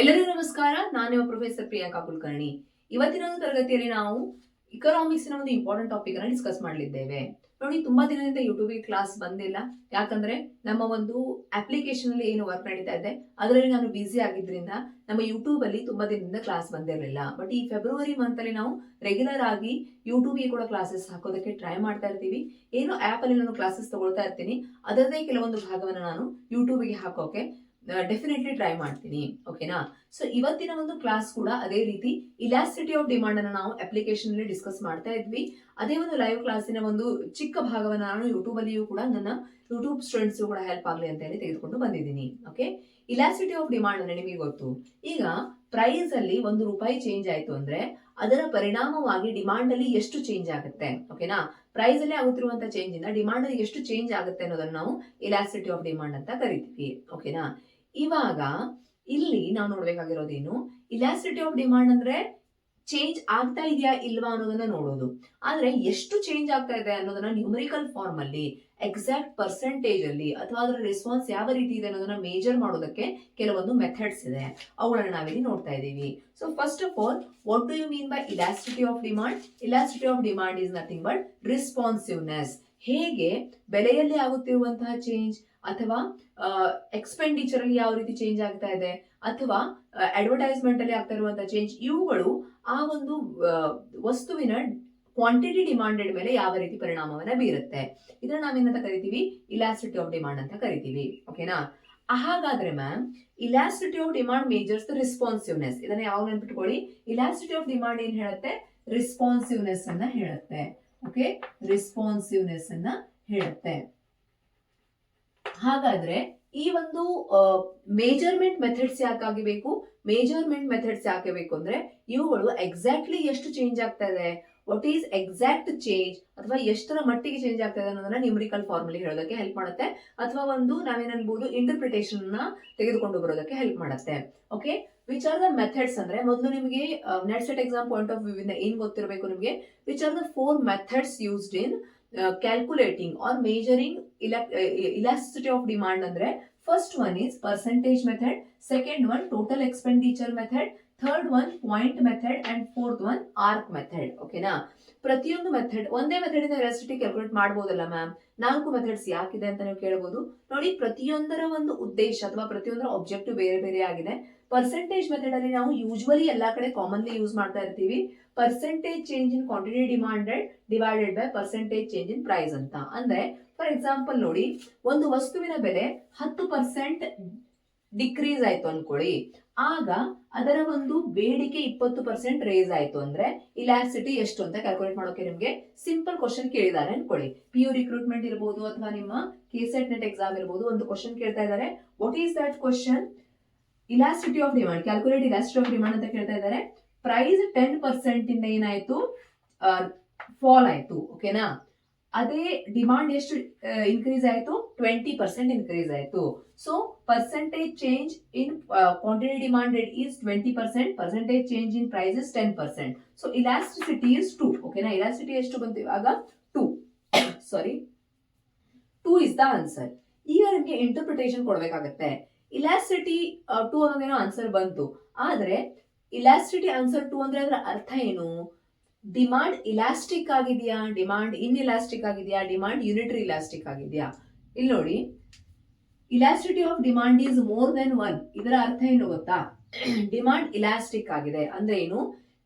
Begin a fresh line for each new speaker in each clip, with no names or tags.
ಎಲ್ಲರಿಗೂ ನಮಸ್ಕಾರ. ನಾನು ನಿಮ್ಮ ಪ್ರೊಫೆಸರ್ ಪ್ರಿಯಾಂಕಾ ಕುಲಕರ್ಣಿ ಇವತ್ತಿನ ಒಂದು ತರಗತಿಯಲ್ಲಿ ನಾವು ಇಕನಾಮಿಕ್ಸ್ನ ಒಂದು ಇಂಪಾರ್ಟೆಂಟ್ ಟಾಪಿಕ್ ಅನ್ನು ಡಿಸ್ಕಸ್ ಮಾಡಲಿದ್ದೇವೆ. ನೋಡಿ, ತುಂಬಾ ದಿನದಿಂದ ಯೂಟ್ಯೂಬಿಗೆ ಕ್ಲಾಸ್ ಬಂದಿಲ್ಲ. ಯಾಕಂದ್ರೆ ನಮ್ಮ ಒಂದು ಅಪ್ಲಿಕೇಶನ್ ಅಲ್ಲಿ ಏನು ವರ್ಕ್ ನಡೀತಾ ಇದೆ, ಅದರಲ್ಲಿ ನಾನು ಬ್ಯುಸಿ ಆಗಿದ್ರಿಂದ ನಮ್ಮ ಯೂಟ್ಯೂಬ್ ಅಲ್ಲಿ ತುಂಬಾ ದಿನದಿಂದ ಕ್ಲಾಸ್ ಬಂದಿರಲಿಲ್ಲ. ಬಟ್ ಈ ಫೆಬ್ರವರಿ ಮಂತ್ ಅಲ್ಲಿ ನಾವು ರೆಗ್ಯುಲರ್ ಆಗಿ ಯೂಟ್ಯೂಬ್ಗೆ ಕೂಡ ಕ್ಲಾಸಸ್ ಹಾಕೋದಕ್ಕೆ ಟ್ರೈ ಮಾಡ್ತಾ ಇರ್ತೀವಿ. ಏನು ಆಪ್ ಅಲ್ಲಿ ನಾನು ಕ್ಲಾಸಸ್ ತಗೊಳ್ತಾ ಇರ್ತೀನಿ. ಅದರದೇ ಕೆಲವೊಂದು ಭಾಗವನ್ನು ನಾನು ಯೂಟ್ಯೂಬ್ಗೆ ಹಾಕೋಕೆ ಡೆಫಿನೆಟ್ಲಿ ಟ್ರೈ ಮಾಡ್ತೀನಿ ಓಕೆನಾ ಸೊ ಇವತ್ತಿನ ಒಂದು ಕ್ಲಾಸ್ ಕೂಡ ಅದೇ ರೀತಿ ಇಲಾಸ್ಟಿಟಿ ಆಫ್ ಡಿಮಾಂಡ್ ಅನ್ನು ನಾವು ಅಪ್ಲಿಕೇಶನ್ ಅಲ್ಲಿ ಡಿಸ್ಕಸ್ ಮಾಡ್ತಾ ಇದ್ವಿ. ಅದೇ ಒಂದು ಲೈವ್ ಕ್ಲಾಸಿನ ಒಂದು ಚಿಕ್ಕ ಭಾಗವನ್ನು ನಾನು ಯೂಟ್ಯೂಬ್ ಅಲ್ಲಿಯೂ ಕೂಡ ನನ್ನ ಯೂಟ್ಯೂಬ್ ಸ್ಟೂಡೆಂಟ್ಸ್ ಕೂಡ ಹೆಲ್ಪ್ ಆಗಲಿ ಅಂತ ಹೇಳಿ ತೆಗೆದುಕೊಂಡು ಬಂದಿದ್ದೀನಿ ಓಕೆ ಇಲಾಸ್ಟಿಟಿ ಆಫ್ ಡಿಮಾಂಡ್ ಅಂದ್ರೆ ನಿಮಗೆ ಗೊತ್ತು. ಈಗ ಪ್ರೈಸ್ ಅಲ್ಲಿ ಒಂದು ರೂಪಾಯಿ ಚೇಂಜ್ ಆಯ್ತು ಅಂದ್ರೆ ಅದರ ಪರಿಣಾಮವಾಗಿ ಡಿಮಾಂಡ್ ಅಲ್ಲಿ ಎಷ್ಟು ಚೇಂಜ್ ಆಗುತ್ತೆ ಓಕೆನಾ ಪ್ರೈಸ್ ಅಲ್ಲಿ ಆಗುತ್ತಿರುವಂತ ಚೇಂಜ್ ಇಂದ ಡಿಮಾಂಡ್ ಅಲ್ಲಿ ಎಷ್ಟು ಚೇಂಜ್ ಆಗುತ್ತೆ ಅನ್ನೋದನ್ನ ನಾವು ಇಲಾಸ್ಟಿಟಿ ಆಫ್ ಡಿಮಾಂಡ್ ಅಂತ ಕರಿತೀವಿ ಓಕೆನಾ ಇವಾಗ ಇಲ್ಲಿ ನಾವು ನೋಡ್ಬೇಕಾಗಿರೋದೇನು ಇಲಾಸ್ಟಿಟಿ ಆಫ್ ಡಿಮಾಂಡ್ ಅಂದ್ರೆ ಚೇಂಜ್ ಆಗ್ತಾ ಇದೆಯಾ ಇಲ್ವಾ ಅನ್ನೋದನ್ನ ನೋಡೋದು. ಆದ್ರೆ ಎಷ್ಟು ಚೇಂಜ್ ಆಗ್ತಾ ಇದೆ ಅನ್ನೋದನ್ನ ನ್ಯೂಮರಿಕಲ್ ಫಾರ್ಮ್ ಅಲ್ಲಿ ಎಕ್ಸಾಕ್ಟ್ ಪರ್ಸೆಂಟೇಜ್ ಅಲ್ಲಿ, ಅಥವಾ ಅದರ ರೆಸ್ಪಾನ್ಸ್ ಯಾವ ರೀತಿ ಇದೆ ಅನ್ನೋದನ್ನ ಮೇಜರ್ ಮಾಡೋದಕ್ಕೆ ಕೆಲವೊಂದು ಮೆಥಡ್ಸ್ ಇದೆ. ಅವುಗಳನ್ನ ನಾವಿಲ್ಲಿ ನೋಡ್ತಾ ಇದ್ದೀವಿ. So first of all what do you mean by elasticity of demand elasticity of demand is nothing but responsiveness ಹೇಗೆ ಬೆಲೆಯಲ್ಲಿ ಆಗುತ್ತಿರುವಂತಹ ಚೇಂಜ್ ಅಥವಾ ಎಕ್ಸ್ಪೆಂಡಿಚರ್ ಅಲ್ಲಿ ಯಾವ ರೀತಿ ಚೇಂಜ್ ಆಗ್ತಾ ಇದೆ ಅಥವಾ ಅಡ್ವರ್ಟೈಸ್ಮೆಂಟ್ ಅಲ್ಲಿ ಆಗ್ತಾ ಇರುವಂತಹ ಚೇಂಜ್ ಇವುಗಳು ಆ ಒಂದು ವಸ್ತುವಿನ ಕ್ವಾಂಟಿಟಿ ಡಿಮಾಂಡೆಡ್ ಮೇಲೆ ಯಾವ ರೀತಿ ಪರಿಣಾಮವನ್ನು ಬೀರುತ್ತೆ. ಇದನ್ನ ನಾವೇನಂತ ಕರಿತೀವಿ ಇಲಾಸ್ಟಿಟಿ ಆಫ್ ಡಿಮಾಂಡ್ ಅಂತ ಕರಿತೀವಿ. ಓಕೆನಾ ಹಾಗಾದ್ರೆ ma'am elasticity of demand measures responsiveness ಇದನ್ನ ಯಾವಾಗ ನೆನ್ಪಿಟ್ಕೊಳ್ಳಿ. ಇಲಾಸ್ಟಿಟಿ ಆಫ್ ಡಿಮಾಂಡ್ ಏನ್ ಹೇಳುತ್ತೆ? ರೆಸ್ಪಾನ್ಸಿವ್ನೆಸ್ ಅನ್ನ ಹೇಳುತ್ತೆ. ಓಕೆ ರೆಸ್ಪಾನ್ಸಿವ್ನೆಸ್ ಅನ್ನ ಹೇಳುತ್ತೆ. ಹಾಗಾದ್ರೆ ಈ ಒಂದು ಮೇಜರ್ಮೆಂಟ್ ಮೆಥಡ್ಸ್ ಬೇಕು? ಮೇಜರ್ಮೆಂಟ್ ಮೆಥಡ್ಸ್ ಯಾಕೆ ಬೇಕು ಅಂದ್ರೆ, ಇವುಗಳು ಎಕ್ಸಾಕ್ಟ್ಲಿ ಎಷ್ಟು ಚೇಂಜ್ ಆಗ್ತಾ ಇದೆ? ವಾಟ್ ಈಸ್ ಎಕ್ಸಾಕ್ಟ್ ಚೇಂಜ್ ಅಥವಾ ಎಷ್ಟರ ಮಟ್ಟಿಗೆ ಚೇಂಜ್ ಆಗ್ತಾ ಇದೆ ಅನ್ನೋದನ್ನ ನ್ಯೂಮರಿಕಲ್ ಫಾರ್ಮುಲಿ ಹೇಳೋದಕ್ಕೆ ಹೆಲ್ಪ್ ಮಾಡುತ್ತೆ. ಅಥವಾ ಒಂದು ನಾವೇನನ್ಬಹುದು ಇಂಟರ್ಪ್ರಿಟೇಷನ್ ತೆಗೆದುಕೊಂಡು ಬರೋದಕ್ಕೆ ಹೆಲ್ಪ್ ಮಾಡುತ್ತೆ. Okay which are the methods ಅಂದ್ರೆ ಮೊದಲು ನಿಮಗೆ NET SET exam point of view ಇಂದ ಏನ್ ಗೊತ್ತಿರಬೇಕು ನಿಮಗೆ? Which are the four methods used in calculating or measuring elasticity of demand ಅಂದ್ರೆ first one is percentage method second one total expenditure method third one point method and fourth one arc method ಓಕೆನಾ ಪ್ರತಿಯೊಂದು method ಒಂದೇ method ಇಂದ elasticity calculate ಮಾಡಬಹುದಲ್ಲ ma'am ನಾಲ್ಕು methods ಯಾಕಿದೆ ಅಂತ ನೀವು ಕೇಳಬಹುದು ನೋಡಿ, ಪ್ರತಿಯೊಂದರ ಒಂದು ಉದ್ದೇಶ ಅಥವಾ ಪ್ರತಿಯೊಂದರ ಆಬ್ಜೆಕ್ಟಿವ್ ಬೇರೆ ಬೇರೆ ಆಗಿದೆ. ಪರ್ಸೆಂಟೇಜ್ ಮೆಥಡ್ ಅಲ್ಲಿ ನಾವು ಯೂಶುವಲಿ ಎಲ್ಲಾ ಕಡೆ ಕಾಮನ್ಲಿ ಯೂಸ್ ಮಾಡ್ತಾ ಇರ್ತೀವಿ. Percentage change in quantity demanded divided by percentage change in price ಅಂತ. ಅಂದ್ರೆ ಫಾರ್ ಎಕ್ಸಾಂಪಲ್ ನೋಡಿ, ಒಂದು ವಸ್ತುವಿನ ಬೆಲೆ ಹತ್ತು ಪರ್ಸೆಂಟ್ ಡಿಕ್ರೀಸ್ ಆಯ್ತು ಅನ್ಕೊಳ್ಳಿ. ಆಗ ಅದರ ಒಂದು ಬೇಡಿಕೆ ಇಪ್ಪತ್ತು ಪರ್ಸೆಂಟ್ ರೇಸ್ ಆಯಿತು ಅಂದ್ರೆ ಇಲಾಸಿಟಿ ಎಷ್ಟು ಅಂತ ಕ್ಯಾಲ್ಕುಲೇಟ್ ಮಾಡೋಕೆ ನಿಮಗೆ ಸಿಂಪಲ್ ಕ್ವಶನ್ ಕೇಳಿದ್ದಾರೆ ಅನ್ಕೊಳ್ಳಿ. ಪಿ ಯು ರಿಕ್ರೂಟ್ಮೆಂಟ್ ಇರಬಹುದು ಅಥವಾ ನಿಮ್ಮ ಕೆಸೆಟ್ ನೆಟ್ ಎಕ್ಸಾಮ್ ಇರಬಹುದು ಒಂದು ಕ್ವಶನ್ ಕೇಳ್ತಾ ಇದ್ದಾರೆ what is that question elasticity of demand calculate elasticity of demand ಅಂತ ಕೇಳ್ತಾ ಇದ್ದಾರೆ ಪ್ರೈಸ್ ಟೆನ್ ಪರ್ಸೆಂಟ್ ಇಂದ ಏನಾಯ್ತು? ಫಾಲ್ ಆಯ್ತು ಓಕೆನಾ ಅದೇ ಡಿಮಾಂಡ್ ಎಷ್ಟು ಇನ್ಕ್ರೀಸ್ ಆಯಿತು? ಟ್ವೆಂಟಿ ಪರ್ಸೆಂಟ್ ಇನ್ಕ್ರೀಸ್ ಆಯಿತು. So percentage change in quantity demanded is twenty percent percentage change in price is ten percent so elasticity is two ಓಕೆನಾ ಇಲಾಸ್ಟಿಟಿ ಎಷ್ಟು ಬಂತು ಇವಾಗ? Two sorry two is the answer ಈಗ ನಿಮಗೆ interpretation ಕೊಡಬೇಕಾಗತ್ತೆ. ಇಲಾಸ್ಟಿಟಿ two ಅನ್ನೋದೇನೋ answer ಬಂತು. ಆದರೆ ಇಲಾಸ್ಟಿಟಿ ಆನ್ಸರ್ ಟು ಅಂದ್ರೆ ಅದರ ಅರ್ಥ ಏನು? ಡಿಮಾಂಡ್ ಇಲಾಸ್ಟಿಕ್ ಆಗಿದೆಯಾ? ಡಿಮಾಂಡ್ ಇನ್ ಇಲಾಸ್ಟಿಕ್ ಆಗಿದೆಯಾ? ಡಿಮಾಂಡ್ ಯೂನಿಟರಿ ಇಲಾಸ್ಟಿಕ್ ಆಗಿದೆಯಾ? ಇಲ್ಲಿ ನೋಡಿ. Elasticity of demand is more than one ಇದರ ಅರ್ಥ ಏನು ಗೊತ್ತಾ? ಡಿಮಾಂಡ್ ಇಲಾಸ್ಟಿಕ್ ಆಗಿದೆ. ಅಂದ್ರೆ ಏನು?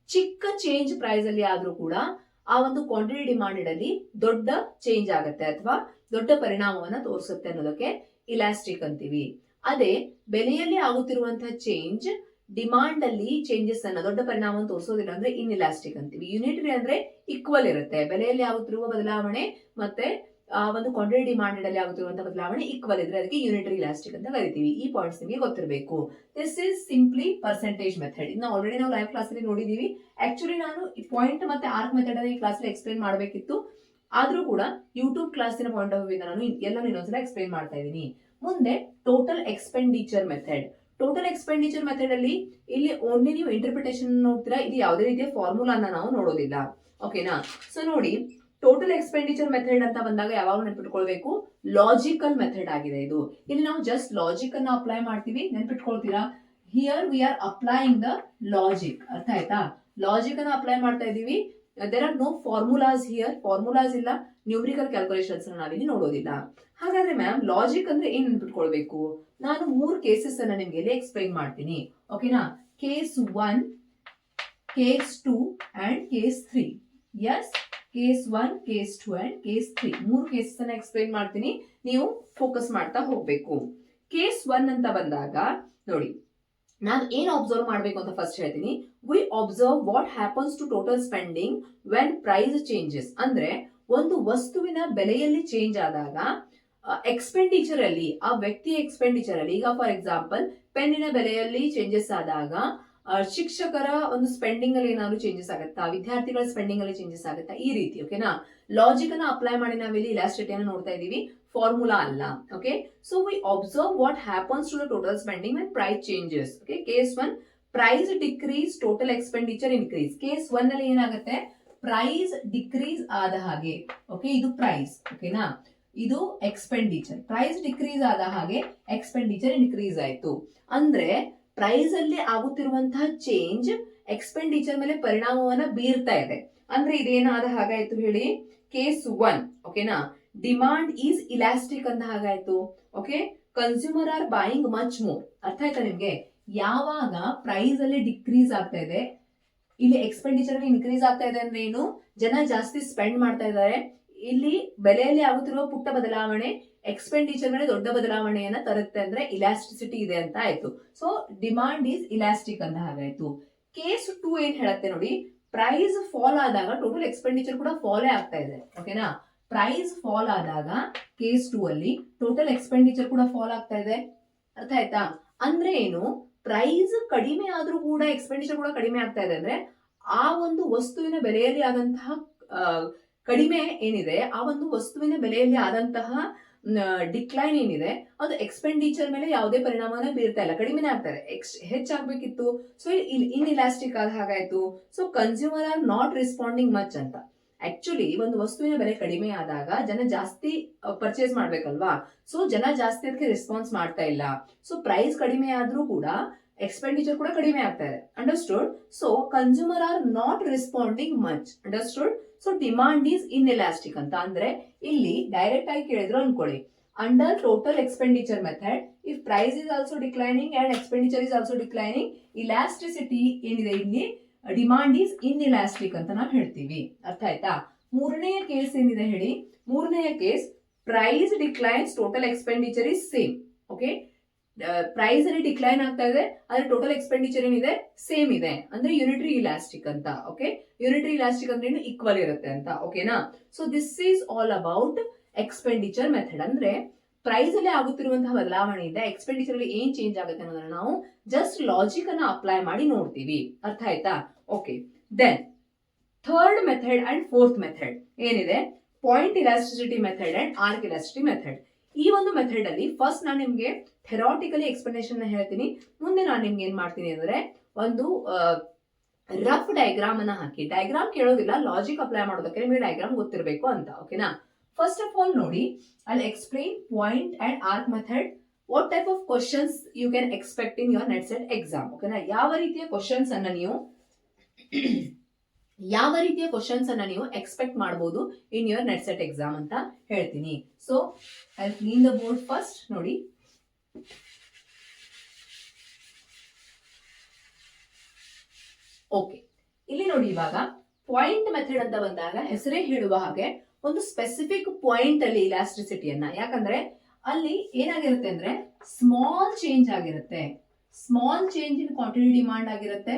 ಚಿಕ್ಕ ಚೇಂಜ್ ಪ್ರೈಸ್ ಅಲ್ಲಿ ಆದ್ರೂ ಕೂಡ ಆ ಒಂದು ಕ್ವಾಂಟಿಟಿ ಡಿಮಾಂಡೆಡ್ ಅಲ್ಲಿ ದೊಡ್ಡ ಚೇಂಜ್ ಆಗುತ್ತೆ ಅಥವಾ ದೊಡ್ಡ ಪರಿಣಾಮವನ್ನ ತೋರಿಸುತ್ತೆ ಅನ್ನೋದಕ್ಕೆ ಇಲಾಸ್ಟಿಕ್ ಅಂತೀವಿ. ಅದೇ, ಬೆಲೆಯಲ್ಲಿ ಆಗುತ್ತಿರುವಂತಹ ಚೇಂಜ್ ಡಿಮಾಂಡ್ ಅಲ್ಲಿ ಚೇಂಜಸ್ ಅನ್ನ, ದೊಡ್ಡ ಪರಿಣಾಮವನ್ನು ತೋರಿಸೋದಿಲ್ಲ ಅಂದ್ರೆ ಇನ್ ಇಲಾಸ್ಟಿಕ್ ಅಂತೀವಿ. ಯೂನಿಟರಿ ಅಂದ್ರೆ ಈಕ್ವಲ್ ಇರುತ್ತೆ. ಬೆಲೆಯಲ್ಲಿ ಆಗುತ್ತಿರುವ ಬದಲಾವಣೆ ಮತ್ತೆ, ಆ, ಒಂದು ಕ್ವಾಂಟಿಟಿ ಡಿಮಾಂಡೆಡ್ ಅಲ್ಲಿ ಆಗುತ್ತಿರುವಂತಹ ಬದಲಾವಣೆ ಈಕ್ವಲ್ ಇದ್ರೆ ಅದಕ್ಕೆ ಯೂನಿಟರಿ ಇಲಾಸ್ಟಿಕ್ ಅಂತ ಕರಿತೀವಿ. ಈ ಪಾಯಿಂಟ್ಸ್ ನಿಮಗೆ ಗೊತ್ತಿರಬೇಕು. This is simply percentage method ಇದನ್ನ ಆಲ್ರೆಡಿ ನಾವು ಲೈವ್ ಕ್ಲಾಸ್ ಅಲ್ಲಿ ನೋಡಿದೀವಿ. ಆಕ್ಚುಲಿ ನಾನು ಈ ಪಾಯಿಂಟ್ ಮತ್ತೆ ಆರ್ಕ್ ಮೆಥಡ್ ಅನ್ನ ಈ ಕ್ಲಾಸ್ ಅಲ್ಲಿ ಎಕ್ಸ್ಪ್ಲೈನ್ ಮಾಡಬೇಕಿತ್ತು. ಆದ್ರೂ ಕೂಡ ಯೂಟ್ಯೂಬ್ ಕ್ಲಾಸಿನ ಪಾಯಿಂಟ್ ಆಫ್ ವ್ಯೂ ನಾನು ಎಲ್ಲ ಇನ್ನೊಂದ್ಸಲ ಎಕ್ಸ್ಪ್ಲೈನ್ ಮಾಡ್ತಾ ಇದ್ದೀನಿ. ಮುಂದೆ total expenditure method total expenditure method ಅಲ್ಲಿ ಇಲ್ಲಿ ಓನ್ಲಿ ನೀವು ಇಂಟರ್ಪ್ರಿಟೇಷನ್ ನೋಡ್ತೀರಾ, ಇದು ಯಾವುದೇ ರೀತಿಯ ಫಾರ್ಮುಲಾನ ನಾವು ನೋಡೋದಿಲ್ಲ. ಓಕೆನಾ ಸೊ ನೋಡಿ ಟೋಟಲ್ ಎಕ್ಸ್ಪೆಂಡಿಚರ್ ಮೆಥಡ್ ಅಂತ ಬಂದಾಗ ಯಾವಾಗ ನೆನ್ಪಿಟ್ಕೊಳ್ಬೇಕು? ಲಾಜಿಕಲ್ ಮೆಥಡ್ ಆಗಿದೆ ಇದು. ಇಲ್ಲಿ ನಾವು ಜಸ್ಟ್ ಲಾಜಿಕ್ ಅನ್ನ ಅಪ್ಲೈ ಮಾಡ್ತೀವಿ, ನೆನ್ಪಿಟ್ಕೊಳ್ತೀರಾ? Here we are applying the logic ಅರ್ಥ ಆಯ್ತಾ? ಲಾಜಿಕ್ ಅನ್ನ ಅಪ್ಲೈ ಮಾಡ್ತಾ ಇದೀವಿ there are no formulas here formulas ಇಲ್ಲ ನ್ಯೂಮ್ರಿಕಲ್ ಕ್ಯಾಲ್ಕುಲೇಷನ್ಸ್ ನಾವಿಲ್ಲಿ ನೋಡೋದಿಲ್ಲ. ಹಾಗಾದ್ರೆ ಮ್ಯಾಮ್ ಲಾಜಿಕ್ ಅಂದ್ರೆ ಏನ್ ನೆನ್ಪಿಟ್ಕೊಳ್ಬೇಕು ನಾನು ಮೂರು ಕೇಸಸ್ ಅನ್ನ ನಿಮ್ಗೆ ಇಲ್ಲಿ ಎಕ್ಸ್ಪ್ಲೈನ್ ಮಾಡ್ತೀನಿ ಓಕೆನಾ case one case two and case three yes case one case two and case three ಮೂರು ಕೇಸಸ್ ಅನ್ನ ಎಕ್ಸ್ಪ್ಲೈನ್ ಮಾಡ್ತೀನಿ. ನೀವು ಫೋಕಸ್ ಮಾಡ್ತಾ ಹೋಗ್ಬೇಕು. ಕೇಸ್ ಒನ್ ಅಂತ ಬಂದಾಗ, ನೋಡಿ ನಾನು ಏನ್ ಅಬ್ಸರ್ವ್ ಮಾಡಬೇಕು ಅಂತ ಫಸ್ಟ್ ಹೇಳ್ತೀನಿ. We observe what happens to total spending when price changes ಅಂದ್ರೆ ಒಂದು ವಸ್ತುವಿನ ಬೆಲೆಯಲ್ಲಿ ಚೇಂಜ್ ಆದಾಗ ಎಕ್ಸ್ಪೆಂಡಿಚರ್ ಅಲ್ಲಿ, ಆ ವ್ಯಕ್ತಿಯ ಎಕ್ಸ್ಪೆಂಡಿಚರ್ ಅಲ್ಲಿ, ಈಗ ಫಾರ್ ಎಕ್ಸಾಂಪಲ್ ಪೆನ್ನಿನ ಬೆಲೆಯಲ್ಲಿ ಚೇಂಜಸ್ ಆದಾಗ ಶಿಕ್ಷಕರ ಒಂದು ಸ್ಪೆಂಡಿಂಗ್ ಅಲ್ಲಿ ಏನಾದ್ರು ಚೇಂಜಸ್ ಆಗುತ್ತಾ? ವಿದ್ಯಾರ್ಥಿಗಳ ಸ್ಪೆಂಡಿಂಗ್ ಅಲ್ಲಿ ಚೇಂಜಸ್ ಆಗುತ್ತಾ? ಈ ರೀತಿ ಓಕೆನಾ ಲಾಜಿಕ್ ಅನ್ನ ಅಪ್ಲೈ ಮಾಡಿ ನಾವಿಲ್ಲಿ ಏನೋ ನೋಡ್ತಾ ಇದೀವಿ ಫಾರ್ಮುಲಾ ಅಲ್ಲ okay so we observe what happens to the total spending and price changes okay case one price decrease total expenditure increase case one ಅಲ್ಲಿ ಏನಾಗುತ್ತೆ? ಪ್ರೈಸ್ ಡಿಕ್ರೀಸ್ ಆದ ಹಾಗೆ ಓಕೆ ಇದು ಪ್ರೈಸ್ ಓಕೆನಾ ಇದು ಎಕ್ಸ್ಪೆಂಡಿಚರ್ ಪ್ರೈಸ್ ಡಿಕ್ರೀಸ್ ಆದ ಹಾಗೆ ಎಕ್ಸ್ಪೆಂಡಿಚರ್ ಇನ್ಕ್ರೀಸ್ ಆಯ್ತು. ಅಂದ್ರೆ ಪ್ರೈಸ್ ಅಲ್ಲಿ ಆಗುತ್ತಿರುವಂತಹ ಚೇಂಜ್ ಎಕ್ಸ್ಪೆಂಡಿಚರ್ ಮೇಲೆ ಪರಿಣಾಮವನ್ನ ಬೀರ್ತಾ ಇದೆ. ಅಂದ್ರೆ ಇದೇನಾದ ಹಾಗಾಯ್ತು ಹೇಳಿ? ಕೇಸ್ ಒನ್ ಓಕೆನಾ ಡಿಮಾಂಡ್ ಈಸ್ ಇಲಾಸ್ಟಿಕ್ ಅಂತ ಹಾಗಾಯ್ತು okay consumer are buying much more ಅರ್ಥ ಆಯ್ತಾ ನಿಮ್ಗೆ? ಯಾವಾಗ ಪ್ರೈಸ್ ಅಲ್ಲಿ ಡಿಕ್ರೀಸ್ ಆಗ್ತಾ ಇದೆ? ಇಲ್ಲಿ ಎಕ್ಸ್ಪೆಂಡಿಚರ್ ಇನ್ಕ್ರೀಸ್ ಆಗ್ತಾ ಇದೆ ಅಂದ್ರೆ ಏನು? ಜನ ಜಾಸ್ತಿ ಸ್ಪೆಂಡ್ ಮಾಡ್ತಾ ಇದ್ದಾರೆ. ಇಲ್ಲಿ ಬೆಲೆಯಲ್ಲಿ ಆಗುತ್ತಿರುವ ಪುಟ್ಟ ಬದಲಾವಣೆ ಎಕ್ಸ್ಪೆಂಡಿಚರ್ ಮೇಲೆ ದೊಡ್ಡ ಬದಲಾವಣೆಯನ್ನ ತರುತ್ತೆ ಅಂದ್ರೆ ಇಲಾಸ್ಟಿಸಿಟಿ ಇದೆ ಅಂತ ಆಯ್ತು. ಸೊ ಡಿಮಾಂಡ್ ಈಸ್ ಇಲಾಸ್ಟಿಕ್ ಅಂತ ಹಾಗಾಯ್ತು. ಕೇಸ್ ಟೂ ಏನ್ ಹೇಳುತ್ತೆ ನೋಡಿ ಪ್ರೈಸ್ ಫಾಲ್ ಆದಾಗ ಟೋಟಲ್ ಎಕ್ಸ್ಪೆಂಡಿಚರ್ ಕೂಡ ಫಾಲೇ ಆಗ್ತಾ ಇದೆ ಓಕೆನಾ ಪ್ರೈಸ್ ಫಾಲ್ ಆದಾಗ ಕೇಸ್ ಟೂ ಅಲ್ಲಿ ಟೋಟಲ್ ಎಕ್ಸ್ಪೆಂಡಿಚರ್ ಕೂಡ ಫಾಲ್ ಆಗ್ತಾ ಇದೆ. ಅರ್ಥ ಆಯ್ತಾ? ಅಂದ್ರೆ ಏನು? ಪ್ರೈಸ್ ಕಡಿಮೆ ಆದ್ರೂ ಕೂಡ ಎಕ್ಸ್ಪೆಂಡಿಚರ್ ಕೂಡ ಕಡಿಮೆ ಆಗ್ತಾ ಇದೆ ಅಂದ್ರೆ ಆ ಒಂದು ವಸ್ತುವಿನ ಬೆಲೆಯಲ್ಲಿ ಆದಂತಹ ಕಡಿಮೆ ಏನಿದೆ, ಆ ಒಂದು ವಸ್ತುವಿನ ಬೆಲೆಯಲ್ಲಿ ಆದಂತಹ ಡಿಕ್ಲೈನ್ ಏನಿದೆ, ಅದು ಎಕ್ಸ್ಪೆಂಡಿಚರ್ ಮೇಲೆ ಯಾವುದೇ ಪರಿಣಾಮನ ಬೀರ್ತಾ ಇಲ್ಲ. ಕಡಿಮೆನೇ ಆಗ್ತಾರೆ. ಎಕ್ಸ್ ಹೆಚ್ಚಾಗ್ಬೇಕಿತ್ತು. ಸೊ ಇಲ್ಲಿ ಇನ್ ಇಲಾಸ್ಟಿಕ್ ಆದ ಹಾಗಾಯ್ತು. So consumer are not responding much ಅಂತ. ಆಕ್ಚುಲಿ ಒಂದು ವಸ್ತುವಿನ ಬೆಲೆ ಕಡಿಮೆ ಆದಾಗ ಜನ ಜಾಸ್ತಿ ಪರ್ಚೇಸ್ ಮಾಡ್ಬೇಕಲ್ವಾ? ಸೊ ಜನ ಜಾಸ್ತಿ ಅದಕ್ಕೆ ರೆಸ್ಪಾನ್ಸ್ ಮಾಡ್ತಾ ಇಲ್ಲ. ಸೊ ಪ್ರೈಸ್ ಕಡಿಮೆ ಆದ್ರೂ ಕೂಡ ಎಕ್ಸ್ಪೆಂಡಿಚರ್ ಕೂಡ ಕಡಿಮೆ ಆಗ್ತಾ ಇದೆ. Understood so consumer are not responding much understood so demand is inelastic ಅಂತ. ಅಂದ್ರೆ ಇಲ್ಲಿ ಡೈರೆಕ್ಟ್ ಆಗಿ ಕೇಳಿದ್ರು ಅನ್ಕೊಳ್ಳಿ. Under total expenditure method if price is also declining and expenditure is also declining elasticity ಏನಿದೆ ಇಲ್ಲಿ? ಡಿಮಾಂಡ್ ಈಸ್ ಇನ್ ಇಲಾಸ್ಟಿಕ್ ಅಂತ ನಾವು ಹೇಳ್ತೀವಿ. ಅರ್ಥ ಆಯ್ತಾ? ಮೂರನೆಯ ಕೇಸ್ ಏನಿದೆ ಹೇಳಿ? ಮೂರನೆಯ case price declines total expenditure is same okay price ಅಲ್ಲಿ ಡಿಕ್ಲೈನ್ ಆಗ್ತಾ ಇದೆ, ಆದ್ರೆ ಟೋಟಲ್ ಎಕ್ಸ್ಪೆಂಡಿಚರ್ ಏನಿದೆ? ಸೇಮ್ ಇದೆ. ಅಂದ್ರೆ ಯೂನಿಟ್ರಿ ಇಲಾಸ್ಟಿಕ್ ಅಂತ ಓಕೆ ಯೂನಿಟ್ರಿ ಇಲಾಸ್ಟಿಕ್ ಅಂದ್ರೆ ಏನು ಈಕ್ವಲ್ ಇರುತ್ತೆ ಅಂತ ಓಕೆನಾ so this is all about expenditure method ಅಂದ್ರೆ ಪ್ರೈಸ್ ಅಲ್ಲಿ ಆಗುತ್ತಿರುವಂತಹ ಬದಲಾವಣೆಯಿಂದ ಎಕ್ಸ್ಪೆಂಡಿಚರ್ ಅಲ್ಲಿ ಏನ್ ಚೇಂಜ್ ಆಗುತ್ತೆ ಅನ್ನೋದನ್ನ ನಾವು ಜಸ್ಟ್ ಲಾಜಿಕ್ ಅನ್ನ ಅಪ್ಲೈ ಮಾಡಿ ನೋಡ್ತೀವಿ. ಅರ್ಥ ಆಯ್ತಾ? Okay then third method and fourth method ಏನಿದೆ? Point elasticity method and arc elasticity method ಈ ಒಂದು ಮೆಥಡ್ ಅಲ್ಲಿ ಫಸ್ಟ್ ನಾನು ನಿಮ್ಗೆ ಥೆರಾಟಿಕಲಿ ಎಕ್ಸ್ಪ್ಲನೇಷನ್ ಹೇಳ್ತೀನಿ. ಮುಂದೆ ನಾನು ನಿಮ್ಗೆ ಏನ್ ಮಾಡ್ತೀನಿ ಅಂದ್ರೆ ಒಂದು ರಫ್ ಡಯಾಗ್ರಾಮ್ ಅನ್ನ ಹಾಕಿ. ಡಯಾಗ್ರಾಮ್ ಕೇಳೋದಿಲ್ಲ ಲಾಜಿಕ್ ಅಪ್ಲೈ ಮಾಡೋದಕ್ಕೆ ನಿಮಗೆ ಡಯಾಗ್ರಾಮ್ ಗೊತ್ತಿರಬೇಕು ಅಂತ ಓಕೆನಾ ಫಸ್ಟ್ ಆಫ್ ಆಲ್ ನೋಡಿ ಅಲ್ಲಿ explain point and arc method what type of questions you can expect in your NET SET exam ಓಕೆನಾ ಯಾವ ರೀತಿಯ ಕ್ವಶನ್ಸ್ ಅನ್ನ ನೀವು ಯಾವ ರೀತಿಯ ಕ್ವಶನ್ಸ್ ಅನ್ನ ನೀವು ಎಕ್ಸ್ಪೆಕ್ಟ್ ಮಾಡಬಹುದು in your NET SET exam ಅಂತ ಹೇಳ್ತೀನಿ. So I clean the board first ನೋಡಿ. ಓಕೆ ಇಲ್ಲಿ ನೋಡಿ ಇವಾಗ ಪಾಯಿಂಟ್ ಮೆಥಡ್ ಅಂತ ಬಂದಾಗ ಹೆಸರೇ ಹೇಳುವ ಹಾಗೆ ಒಂದು ಸ್ಪೆಸಿಫಿಕ್ ಪಾಯಿಂಟ್ ಅಲ್ಲಿ ಇಲಾಸ್ಟಿಸಿಟಿಯನ್ನ ಯಾಕಂದ್ರೆ ಅಲ್ಲಿ ಏನಾಗಿರುತ್ತೆ ಅಂದ್ರೆ ಸ್ಮಾಲ್ ಚೇಂಜ್ ಆಗಿರುತ್ತೆ. Small change in quantity demand ಆಗಿರುತ್ತೆ.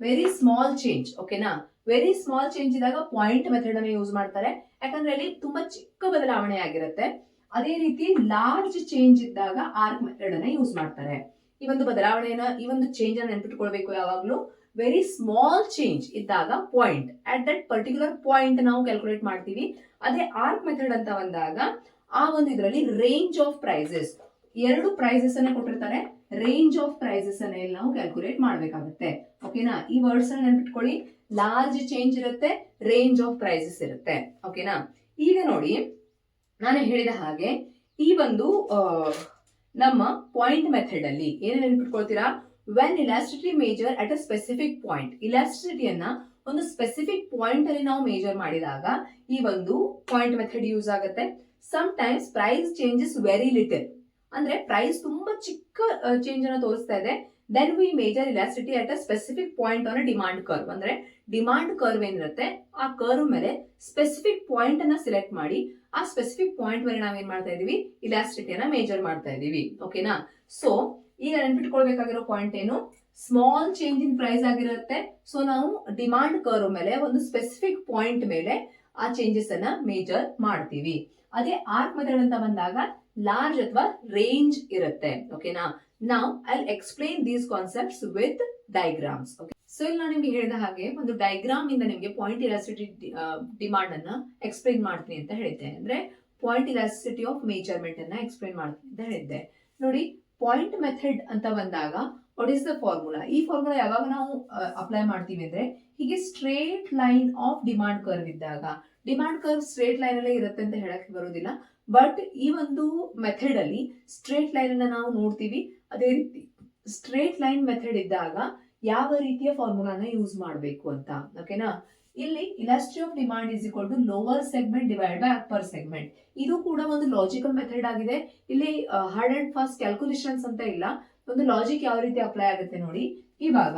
ವೆರಿ ಸ್ಮಾಲ್ ಚೇಂಜ್ ಓಕೆನಾ ವೆರಿ ಸ್ಮಾಲ್ ಚೇಂಜ್ ಇದ್ದಾಗ ಪಾಯಿಂಟ್ ಮೆಥಡ್ ಅನ್ನು ಯೂಸ್ ಮಾಡ್ತಾರೆ. ಯಾಕಂದ್ರೆ ಅಲ್ಲಿ ತುಂಬಾ ಚಿಕ್ಕ ಬದಲಾವಣೆ ಆಗಿರುತ್ತೆ. ಅದೇ ರೀತಿ ಲಾರ್ಜ್ ಚೇಂಜ್ ಇದ್ದಾಗ ಆರ್ಕ್ ಮೆಥಡ್ ಅನ್ನ ಯೂಸ್ ಮಾಡ್ತಾರೆ. ಈ ಒಂದು ಬದಲಾವಣೆಯನ್ನ, ಈ ಒಂದು ಚೇಂಜ್ ಅನ್ನ ನೆನ್ಪಿಟ್ಕೊಳ್ಬೇಕು ಯಾವಾಗ್ಲೂ. ವೆರಿ ಸ್ಮಾಲ್ ಚೇಂಜ್ ಇದ್ದಾಗ point at that particular point ನಾವು ಕ್ಯಾಲ್ಕುಲೇಟ್ ಮಾಡ್ತೀವಿ. ಅದೇ ಆರ್ಕ್ ಮೆಥಡ್ ಅಂತ ಬಂದಾಗ ಆ ಒಂದು ಇದರಲ್ಲಿ ರೇಂಜ್ ಆಫ್ ಪ್ರೈಸಸ್ ಎರಡು ಪ್ರೈಸಸ್ ಅನ್ನ ಕೊಟ್ಟಿರ್ತಾರೆ. ರೇಂಜ್ ಆಫ್ ಪ್ರೈಸಸ್ ಅನ್ನ ನಾವು ಕ್ಯಾಲ್ಕುಲೇಟ್ ಮಾಡಬೇಕಾಗುತ್ತೆ. ಓಕೆನಾ ಈ ವರ್ಡ್ಸ್ ಅನ್ನ ನೆನ್ಪಿಟ್ಕೊಳ್ಳಿ. ಲಾರ್ಜ್ ಚೇಂಜ್ ಇರುತ್ತೆ ರೇಂಜ್ ಆಫ್ ಪ್ರೈಸಸ್ ಇರುತ್ತೆ. ಓಕೆನಾ ಈಗ ನೋಡಿ, ನಾನು ಹೇಳಿದ ಹಾಗೆ, ಈ ಒಂದು ನಮ್ಮ ಪಾಯಿಂಟ್ ಮೆಥಡ್ ಅಲ್ಲಿ ಏನೇನು ನೆನ್ಪಿಟ್ಕೊಳ್ತೀರಾ? When elasticity measure at a specific point ಇಲಾಸ್ಟಿಟಿಯನ್ನ ಒಂದು ಸ್ಪೆಸಿಫಿಕ್ ಪಾಯಿಂಟ್ ಅಲ್ಲಿ ನಾವು ಮೇಜರ್ ಮಾಡಿದಾಗ ಈ ಒಂದು ಪಾಯಿಂಟ್ ಮೆಥಡ್ ಯೂಸ್ ಆಗುತ್ತೆ. Sometimes price changes very little ಅಂದ್ರೆ ಪ್ರೈಸ್ ತುಂಬಾ ಚಿಕ್ಕ ಚೇಂಜ್ ಅನ್ನ ತೋರಿಸ್ತಾ ಇದೆ. Then we measure elasticity at a specific point on demand curve ಅಂದ್ರೆ ಡಿಮಾಂಡ್ ಕರ್ವ್ ಏನಿರುತ್ತೆ, ಆ ಕರ್ವ್ ಮೇಲೆ ಸ್ಪೆಸಿಫಿಕ್ ಪಾಯಿಂಟ್ ಅನ್ನ ಸೆಲೆಕ್ಟ್ ಮಾಡಿ, ಆ ಸ್ಪೆಸಿಫಿಕ್ ಪಾಯಿಂಟ್ ಮೇಲೆ ನಾವೇನ್ ಮಾಡ್ತಾ ಇದೀವಿ? ಇಲಾಸ್ಟಿಟಿಯನ್ನ ಮೇಜರ್ ಮಾಡ್ತಾ ಇದೀವಿ. ಓಕೆನಾ ಸೊ ಈಗ ನೆನ್ಪಿಟ್ಕೊಳ್ಬೇಕಾಗಿರೋ ಪಾಯಿಂಟ್ ಏನು? ಸ್ಮಾಲ್ ಚೇಂಜ್ ಇನ್ ಪ್ರೈಸ್ ಆಗಿರುತ್ತೆ. ಸೊ ನಾವು ಡಿಮಾಂಡ್ ಕರ್ವ್ ಮೇಲೆ ಒಂದು ಸ್ಪೆಸಿಫಿಕ್ ಪಾಯಿಂಟ್ ಮೇಲೆ ಆ ಚೇಂಜಸ್ ಅನ್ನ ಮೇಜರ್ ಮಾಡ್ತೀವಿ. ಅದೇ ಆರ್ಕ್ ಮೆಥಡ್ ಅಂತ ಬಂದಾಗ ಲಾರ್ಜ್ ಅಥವಾ ರೇಂಜ್ ಇರುತ್ತೆ. ಓಕೆನಾ ನಾವು I explain these concepts with diagrams okay so ಇಲ್ಲಿ ನಾನು ನಿಮ್ಗೆ ಹೇಳಿದ ಹಾಗೆ ಒಂದು ಡೈಗ್ರಾಮ್ ಇಂದ ನಿಮಗೆ ಪಾಯಿಂಟ್ ಇಲಾಸಿಟಿ ಡಿಮಾಂಡ್ ಅನ್ನ ಎಕ್ಸ್ಪ್ಲೈನ್ ಮಾಡ್ತೀನಿ ಅಂತ ಹೇಳಿದ್ದೆ. ಅಂದ್ರೆ ಪಾಯಿಂಟ್ ಇಲಾಸಿಟಿ ಆಫ್ ಮೇಜರ್ಮೆಂಟ್ ಅನ್ನ ಎಕ್ಸ್ಪ್ಲೈನ್ ಮಾಡ್ತೀನಿ ಅಂತ ಹೇಳಿದ್ದೆ. ನೋಡಿ ಪಾಯಿಂಟ್ ಮೆಥಡ್ ಅಂತ ಬಂದಾಗ ವಾಟ್ ಇಸ್ ದ ಫಾರ್ಮುಲಾ ಈ ಫಾರ್ಮುಲಾ ಯಾವಾಗ ನಾವು ಅಪ್ಲೈ ಮಾಡ್ತೀವಿ ಅಂದ್ರೆ ಹೀಗೆ straight line of demand curve ಇದ್ದಾಗ. ಡಿಮಾಂಡ್ ಕರ್ವ್ ಸ್ಟ್ರೇಟ್ ಲೈನ್ ಅಲ್ಲೇ ಇರುತ್ತೆ ಅಂತ ಹೇಳಕ್ ಬರೋದಿಲ್ಲ. ಬಟ್ ಈ ಒಂದು ಮೆಥಡ್ ಅಲ್ಲಿ ಸ್ಟ್ರೇಟ್ ಲೈನ್ ಅನ್ನ ನಾವು ನೋಡ್ತೀವಿ. ಅದೇ ರೀತಿ ಸ್ಟ್ರೇಟ್ ಲೈನ್ ಮೆಥಡ್ ಇದ್ದಾಗ ಯಾವ ರೀತಿಯ ಫಾರ್ಮುಲಾನ ಯೂಸ್ ಮಾಡಬೇಕು ಅಂತ. ಓಕೆನಾ ಇಲ್ಲಿ elasticity of demand is equal to lower segment divide by upper segment ಇದು ಕೂಡ ಒಂದು ಲಾಜಿಕಲ್ ಮೆಥಡ್ ಆಗಿದೆ. ಇಲ್ಲಿ ಹಾರ್ಡ್ ಅಂಡ್ ಫಾಸ್ಟ್ ಕ್ಯಾಲ್ಕುಲೇಷನ್ಸ್ ಅಂತ ಇಲ್ಲ. ಒಂದು ಲಾಜಿಕ್ ಯಾವ ರೀತಿ ಅಪ್ಲೈ ಆಗುತ್ತೆ ನೋಡಿ. ಇವಾಗ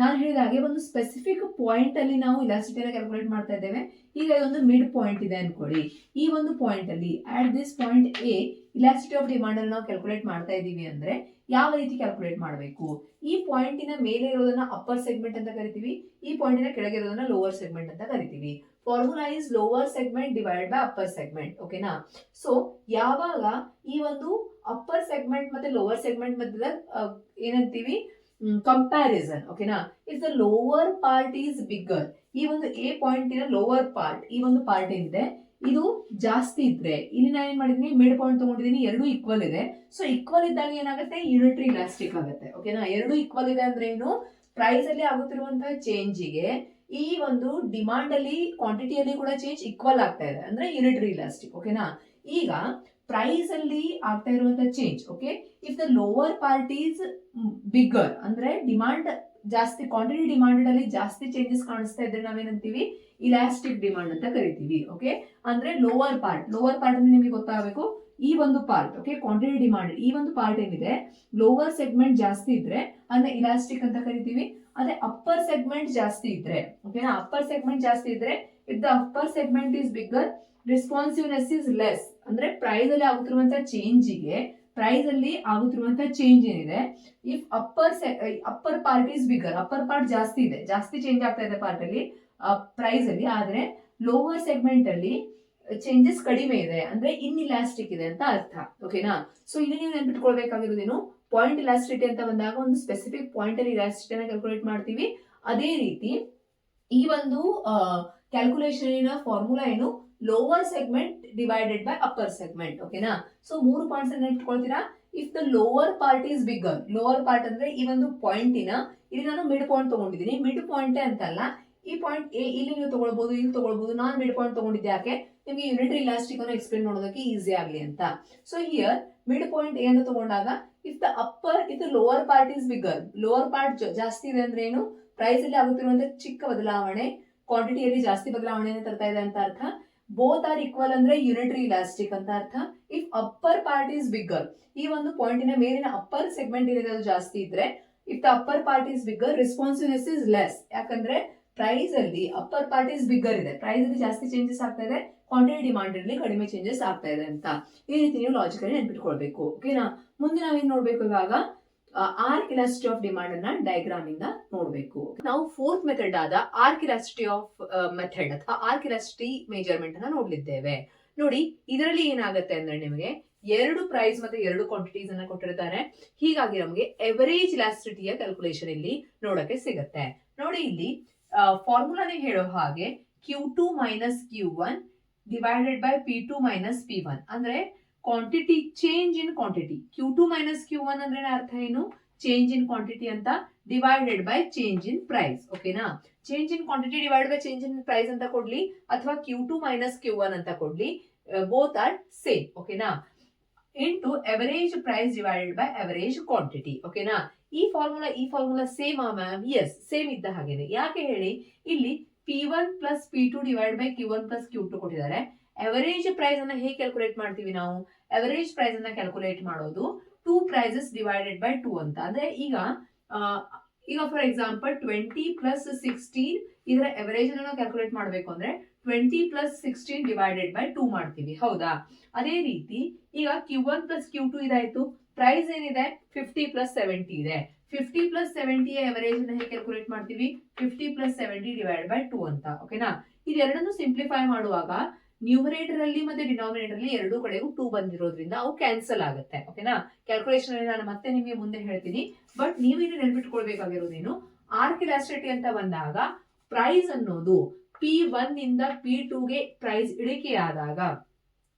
ನಾನು ಹೇಳಿದ ಹಾಗೆ ಒಂದು ಸ್ಪೆಸಿಫಿಕ್ ಪಾಯಿಂಟ್ ಅಲ್ಲಿ ನಾವು ಇಲಾಸ್ಟಿಟಿನ ಕ್ಯಾಲ್ಕುಲೇಟ್ ಮಾಡ್ತಾ ಇದ್ದೇವೆ. ಈಗ ಇದೊಂದು ಮಿಡ್ ಪಾಯಿಂಟ್ ಇದೆ ಅನ್ಕೊಳ್ಳಿ. ಈ ಒಂದು ಪಾಯಿಂಟ್ ಅಲ್ಲಿ at this point A elasticity of demand ಅಲ್ಲಿ ನಾವು ಕ್ಯಾಲ್ಕುಲೇಟ್ ಮಾಡ್ತಾ ಇದ್ದೀವಿ ಅಂದ್ರೆ ಯಾವ ರೀತಿ ಕ್ಯಾಲ್ಕುಲೇಟ್ ಮಾಡಬೇಕು? ಈ ಪಾಯಿಂಟಿನ ಮೇಲೆ ಇರೋದನ್ನ ಅಪ್ಪರ್ ಸೆಗ್ಮೆಂಟ್ ಅಂತ ಕರಿತೀವಿ. ಈ ಪಾಯಿಂಟಿನ ಕೆಳಗೆ ಇರೋದನ್ನ ಲೋವರ್ ಸೆಗ್ಮೆಂಟ್ ಅಂತ ಕರಿತೀವಿ. Formula is lower segment divide by upper segment ಓಕೆನಾ ಸೊ ಯಾವಾಗ ಈ ಒಂದು ಅಪ್ಪರ್ ಸೆಗ್ಮೆಂಟ್ ಮತ್ತೆ ಲೋವರ್ ಸೆಗ್ಮೆಂಟ್ ಮಧ್ಯದ ಏನಂತೀವಿ? ಕಂಪ್ಯಾರಿಸನ್ ಓಕೆನಾ if the lower part is bigger ಈ ಒಂದು ಎ ಪಾಯಿಂಟ್ ಪಾಯಿಂಟಿನ ಲೋವರ್ ಪಾರ್ಟ್ ಈ ಒಂದು ಪಾರ್ಟ್ ಏನಿದೆ? ಇದು ಜಾಸ್ತಿ ಇದ್ರೆ, ಇಲ್ಲಿ ನಾನು ಏನ್ ಮಾಡಿದೀನಿ? ಮಿಡ್ ಪಾಯಿಂಟ್ ತಗೊಂಡಿದ್ದೀನಿ ಎರಡು ಈಕ್ವಲ್ ಇದೆ. ಸೊ ಈಕ್ವಲ್ ಇದ್ದಾಗ ಏನಾಗುತ್ತೆ? ಯೂನಿಟ್ರಿ ಇಲಾಸ್ಟಿಕ್ ಆಗುತ್ತೆ ಓಕೆನಾ ಎರಡು ಈಕ್ವಲ್ ಇದೆ ಅಂದ್ರೆ ಏನು? ಪ್ರೈಸ್ ಅಲ್ಲಿ ಆಗುತ್ತಿರುವಂತಹ ಚೇಂಜಿಗೆ ಈ ಒಂದು ಡಿಮಾಂಡ್ ಅಲ್ಲಿ ಕ್ವಾಂಟಿಟಿಯಲ್ಲಿ ಕೂಡ ಚೇಂಜ್ ಈಕ್ವಲ್ ಆಗ್ತಾ ಇದೆ, ಅಂದ್ರೆ ಯೂನಿಟ್ರಿ ಇಲಾಸ್ಟಿಕ್ ಓಕೆನಾ ಈಗ ಪ್ರೈಸ್ ಅಲ್ಲಿ ಆಗ್ತಾ ಇರುವಂತ change okay if the lower part is bigger ಅಂದ್ರೆ ಡಿಮಾಂಡ್ ಜಾಸ್ತಿ ಕ್ವಾಂಟಿಟಿ ಡಿಮಾಂಡ್ ಅಲ್ಲಿ ಜಾಸ್ತಿ ಚೇಂಜಸ್ ಕಾಣಿಸ್ತಾ ಇದ್ರೆ ನಾವೇನಂತೀವಿ? ಇಲಾಸ್ಟಿಕ್ ಡಿಮಾಂಡ್ ಅಂತ ಕರಿತೀವಿ ಓಕೆ ಅಂದ್ರೆ ಲೋವರ್ ಪಾರ್ಟ್ ಲೋವರ್ ಪಾರ್ಟ್ ಅಂದ್ರೆ ನಿಮಗೆ ಗೊತ್ತಾಗಬೇಕು, ಈ ಒಂದು ಪಾರ್ಟ್ ಓಕೆ ಕ್ವಾಂಟಿಟಿ ಡಿಮಾಂಡ್ ಈ ಒಂದು ಪಾರ್ಟ್ ಏನಿದೆ? ಲೋವರ್ ಸೆಗ್ಮೆಂಟ್ ಜಾಸ್ತಿ ಇದ್ರೆ, ಅಂದ್ರೆ ಇಲಾಸ್ಟಿಕ್ ಅಂತ ಕರಿತೀವಿ. ಅದೇ ಅಪ್ಪರ್ ಸೆಗ್ಮೆಂಟ್ ಜಾಸ್ತಿ ಇದ್ರೆ ಓಕೆನಾ ಅಪ್ಪರ್ ಸೆಗ್ಮೆಂಟ್ ಜಾಸ್ತಿ ಇದ್ರೆ if the upper segment is bigger responsiveness is less ಅಂದ್ರೆ ಪ್ರೈಸ್ ಅಲ್ಲಿ ಆಗುತ್ತಿರುವಂತಹ ಚೇಂಜಿಗೆ ಪ್ರೈಸ್ ಅಲ್ಲಿ ಆಗುತ್ತಿರುವಂತಹ ಚೇಂಜ್ ಏನಿದೆ? If upper upper part is bigger upper part ಜಾಸ್ತಿ ಇದೆ, ಜಾಸ್ತಿ ಚೇಂಜ್ ಆಗ್ತಾ ಇದೆ ಪಾರ್ಟ್ ಅಲ್ಲಿ ಪ್ರೈಸ್ ಅಲ್ಲಿ, ಆದ್ರೆ ಲೋವರ್ ಸೆಗ್ಮೆಂಟ್ ಅಲ್ಲಿ ಚೇಂಜಸ್ ಕಡಿಮೆ ಇದೆ, ಅಂದ್ರೆ ಇನ್ ಇಲಾಸ್ಟಿಕ್ ಇದೆ ಅಂತ ಅರ್ಥ ಓಕೆನಾ ಸೊ ಇಲ್ಲಿ ನೀವು ನೆನ್ಪಿಟ್ಕೊಳ್ಬೇಕಾಗಿರೋದೇನು ಪಾಯಿಂಟ್ ಇಲಾಸ್ಟಿಟಿ ಅಂತ ಬಂದಾಗ ಒಂದು ಸ್ಪೆಸಿಫಿಕ್ ಪಾಯಿಂಟ್ ಅಲ್ಲಿ ಇಲಾಸ್ಟಿಟಿನ ಕ್ಯಾಲ್ಕುಲೇಟ್ ಮಾಡ್ತೀವಿ. ಅದೇ ರೀತಿ ಈ ಒಂದು ಕ್ಯಾಲ್ಕುಲೇಷನ್ ಫಾರ್ಮುಲಾ ಏನು lower segment divided by upper segment ಓಕೆನಾ ಸೊ ಮೂರು ಪಾಯಿಂಟ್ಸ್ ಅನ್ನ ಇಟ್ಕೊಳ್ತೀರಾ? If the lower part is bigger lower part ಅಂದ್ರೆ ಈ ಒಂದು ಪಾಯಿಂಟಿನ ಇಲ್ಲಿ ನಾನು ಮಿಡ್ ಪಾಯಿಂಟ್ ತಗೊಂಡಿದ್ದೀನಿ. ಮಿಡ್ ಪಾಯಿಂಟ್ ಅಂತಲ್ಲ, ಈ ಪಾಯಿಂಟ್ ಎ ಇಲ್ಲಿ ನೀವು ತಗೊಳ್ಬಹುದು ಇಲ್ಲಿ ತಗೊಳ್ಬಹುದು ನಾನು ಮಿಡ್ ಪಾಯಿಂಟ್ ತಗೊಂಡಿದ್ದೆ ಯಾಕೆ? ನಿಮಗೆ ಯೂನಿಟರಿ ಇಲಾಸ್ಟಿಕ್ ಅನ್ನು ಎಕ್ಸ್ಪ್ಲೇನ್ ಮಾಡೋದಕ್ಕೆ ಈಸಿ ಆಗಲಿ ಅಂತ. ಸೊ ಹಿಯರ್ ಮಿಡ್ ಪಾಯಿಂಟ್ ಏನು ತಗೊಂಡಾಗ if the upper if the lower part is bigger lower part ಜಾಸ್ತಿ ಇದೆ ಅಂದ್ರೆ ಏನು? ಪ್ರೈಸ್ ಅಲ್ಲಿ ಆಗುತ್ತಿರುವಂತಹ ಚಿಕ್ಕ ಬದಲಾವಣೆ ಕ್ವಾಂಟಿಟಿಯಲ್ಲಿ ಜಾಸ್ತಿ ಬದಲಾವಣೆಯನ್ನು ತರ್ತಾ ಇದೆ ಅಂತ ಅರ್ಥ. ಬೋತ್ ಆರ್ ಈಕ್ವಲ್ ಅಂದ್ರೆ ಯುನಿಟರಿ ಇಲಾಸ್ಟಿಕ್ ಅಂತ ಅರ್ಥ. If upper part is bigger ಈ ಒಂದು ಪಾಯಿಂಟಿನ ಮೇಲಿನ ಅಪ್ಪರ್ ಸೆಗ್ಮೆಂಟ್ ಏನಿದೆ ಜಾಸ್ತಿ ಇದ್ರೆ if the upper part is bigger responsiveness is less ಯಾಕಂದ್ರೆ ಪ್ರೈಸ್ ಅಲ್ಲಿ ಅಪ್ಪರ್ ಪಾರ್ಟ್ ಈಸ್ ಬಿಗ್ಗರ್ ಇದೆ. ಪ್ರೈಸ್ ಅಲ್ಲಿ ಜಾಸ್ತಿ ಚೇಂಜಸ್ ಆಗ್ತಾ ಇದೆ ಕ್ವಾಂಟಿಟಿ ಡಿಮಾಂಡ್ ಅಲ್ಲಿ ಕಡಿಮೆ ಚೇಂಜಸ್ ಆಗ್ತಾ ಇದೆ ಅಂತ. ಈ ರೀತಿ ನೀವು ಲಾಜಿಕಲಿ ನೆನ್ಪಿಟ್ಕೊಳ್ಬೇಕು. ಓಕೆನಾ ಮುಂದೆ ನಾವೇನ್ ನೋಡ್ಬೇಕು ಇವಾಗ? ಆರ್ಕ್ ಇಲಾಸ್ಟಿ ಆಫ್ ಡಿಮಾಂಡ್ ಅನ್ನ ಡಯಾಗ್ರಾಮ್ ಇಂದ ನೋಡಬೇಕು. ನಾವು ಫೋರ್ತ್ ಮೆಥಡ್ ಆದ ಆರ್ಕ್ ಇಲಾಸ್ಟಿ ಆಫ್ ಮೆಥಡ್ ಅಥವಾ ಆರ್ಕ್ ಇಲಾಸ್ಟಿ ಮೇಜರ್ಮೆಂಟ್ ಅನ್ನ ನೋಡಲಿದ್ದೇವೆ. ನೋಡಿ, ಇದರಲ್ಲಿ ಏನಾಗುತ್ತೆ ಅಂದ್ರೆ ನಿಮಗೆ ಎರಡು ಪ್ರೈಸ್ ಮತ್ತೆ ಎರಡು ಕ್ವಾಂಟಿಟೀಸ್ ಅನ್ನ ಕೊಟ್ಟಿರ್ತಾರೆ. ಹೀಗಾಗಿ ನಮಗೆ ಎವರೇಜ್ ಇಲಾಸ್ಟಿಟಿಯ ಕ್ಯಾಲ್ಕುಲೇಷನ್ ಇಲ್ಲಿ ನೋಡಕ್ಕೆ ಸಿಗುತ್ತೆ. ನೋಡಿ ಇಲ್ಲಿ ಫಾರ್ಮುಲಾನೇ ಹೇಳೋ ಹಾಗೆ Q two minus Q one divided by P two minus P one ಅಂದ್ರೆ quantity change in quantity Q two minus Q one ಅಂದ್ರೆ ಅರ್ಥ ಏನು? ಚೇಂಜ್ ಇನ್ ಕ್ವಾಂಟಿಟಿ ಅಂತ divided by change in price ಓಕೆನಾ change in quantity divide by change in price ಅಂತ ಕೊಡ್ಲಿ, ಅಥವಾ Q two minus Q one ಅಂತ ಕೊಡ್ಲಿ ಬೋತ್ ಆರ್ ಸೇಮ್ ಓಕೆನಾ into average price divided by average quantity ಓಕೆನಾ ಈ ಫಾರ್ಮುಲಾ ಈ ಫಾರ್ಮುಲಾ ಸೇಮ್ ಆ ಮ್ಯಾಮ್ ಎಸ್ ಸೇಮ್ ಇದ್ದ ಹಾಗೇನೆ. ಯಾಕೆ ಹೇಳಿ? ಇಲ್ಲಿ P one plus P two divide by Q one plus Q two ಕೊಟ್ಟಿದ್ದಾರೆ. ಎವರೇಜ್ ಪ್ರೈಸ್ ಅನ್ನ ಹೇಗೆ ಕ್ಯಾಲ್ಕುಲೇಟ್ ಮಾಡ್ತೀವಿ ನಾವು? ಅವರೇಜ್ ಪ್ರೈಸ್ ಅನ್ನ ಕ್ಯಾಲ್ಕುಲೇಟ್ ಮಾಡೋದು two prices divided by two ಅಂತ. ಅಂದ್ರೆ ಈಗ ಈಗ for example twenty plus sixteen ಇದರ ಎವರೇಜ್ ಅನ್ನು ಕ್ಯಾಲ್ಕುಲೇಟ್ ಮಾಡಬೇಕು ಅಂದ್ರೆ twenty plus sixteen divided by two ಮಾಡ್ತೀವಿ. ಹೌದಾ? ಅದೇ ರೀತಿ ಈಗ Q one plus Q two ಇದಾಯ್ತು. ಪ್ರೈಸ್ ಏನಿದೆ? ಫಿಫ್ಟಿ ಪ್ಲಸ್ ಸೆವೆಂಟಿ ಇದೆ. ಫಿಫ್ಟಿ ಪ್ಲಸ್ ಸೆವೆಂಟಿಯ ಎವರೇಜ್ ಅನ್ನ ಹೇಗೆ ಕ್ಯಾಲ್ಕುಲೇಟ್ ಮಾಡ್ತೀವಿ? Fifty plus seventy divide by two ಅಂತ. ಓಕೆನಾ ಇದೆರಡನ್ನು ಸಿಂಪ್ಲಿಫೈ ಮಾಡುವಾಗ ನ್ಯೂಮರೇಟರ್ ಅಲ್ಲಿ ಮತ್ತೆ ಡಿನಾಮಿನೇಟರ್ ಅಲ್ಲಿ ಎರಡೂ ಕಡೆಗೂ ಟೂ ಬಂದಿರೋದ್ರಿಂದ ಅವು ಕ್ಯಾನ್ಸಲ್ ಆಗುತ್ತೆ ಓಕೆನಾ ಕ್ಯಾಲ್ಕುಲೇಷನ್ ಅಲ್ಲಿ ನಾನು ಮತ್ತೆ ನಿಮಗೆ ಮುಂದೆ ಹೇಳ್ತೀನಿ. ಬಟ್ ನೀವು ಇಲ್ಲಿ ನೆನ್ಪಿಟ್ಕೊಳ್ಬೇಕಾಗಿರೋದೇನು ಆರ್ ಕೆಲಾಸಿಟಿ ಅಂತ ಬಂದಾಗ ಪ್ರೈಸ್ ಅನ್ನೋದು ಪಿ ಒನ್ ಇಂದ ಪಿ ಟೂಗೆ ಪ್ರೈಸ್ ಇಳಿಕೆಯಾದಾಗ,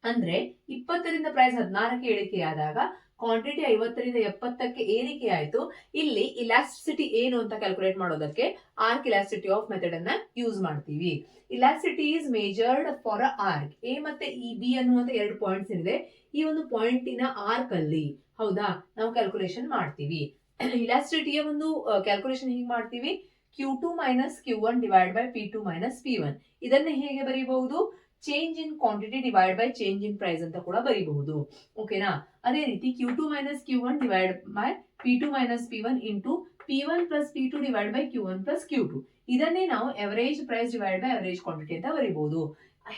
ಅಂದ್ರೆ ಇಪ್ಪತ್ತರಿಂದ ಪ್ರೈಸ್ ಹದಿನಾರಕ್ಕೆ ಇಳಿಕೆಯಾದಾಗ ಕ್ವಾಂಟಿಟಿ ಐವತ್ತರಿಂದ ಎಪ್ಪತ್ತಕ್ಕೆ ಏರಿಕೆ ಆಯಿತು. ಇಲ್ಲಿ ಇಲಾಸ್ಟಿಸಿಟಿ ಏನು ಅಂತ ಕ್ಯಾಲ್ಕುಲೇಟ್ ಮಾಡೋದಕ್ಕೆ ಆರ್ಕ್ ಇಲಾಸ್ಟಿಟಿ ಆಫ್ ಮೆಥಡ್ ಅನ್ನ ಯೂಸ್ ಮಾಡ್ತೀವಿ. Elasticity is measured for a arc A ಮತ್ತೆ ಇ ಬಿ ಅನ್ನುವಂತ ಎರಡು ಪಾಯಿಂಟ್ಸ್ ಏನಿದೆ. ಈ ಒಂದು ಪಾಯಿಂಟಿನ ಆರ್ಕ್ ಅಲ್ಲಿ. ಹೌದಾ? ನಾವು ಕ್ಯಾಲ್ಕುಲೇಷನ್ ಮಾಡ್ತೀವಿ. ಇಲಾಸ್ಟಿಟಿಯ ಒಂದು ಕ್ಯಾಲ್ಕುಲೇಷನ್ ಹೀಗೆ ಮಾಡ್ತೀವಿ. Q two minus Q one divide by P two minus P one ಇದನ್ನ ಹೇಗೆ ಬರೀಬಹುದು? Change in quantity divide by change in price ಅಂತ ಕೂಡ ಬರೀಬಹುದು. ಓಕೆನಾ ಅದೇ ರೀತಿ Q two minus Q one divide by P two minus P one into P one plus P two divide by Q one plus Q two ಇದನ್ನೇ ನಾವು average price divide by average quantity ಅಂತ ಬರೀಬಹುದು.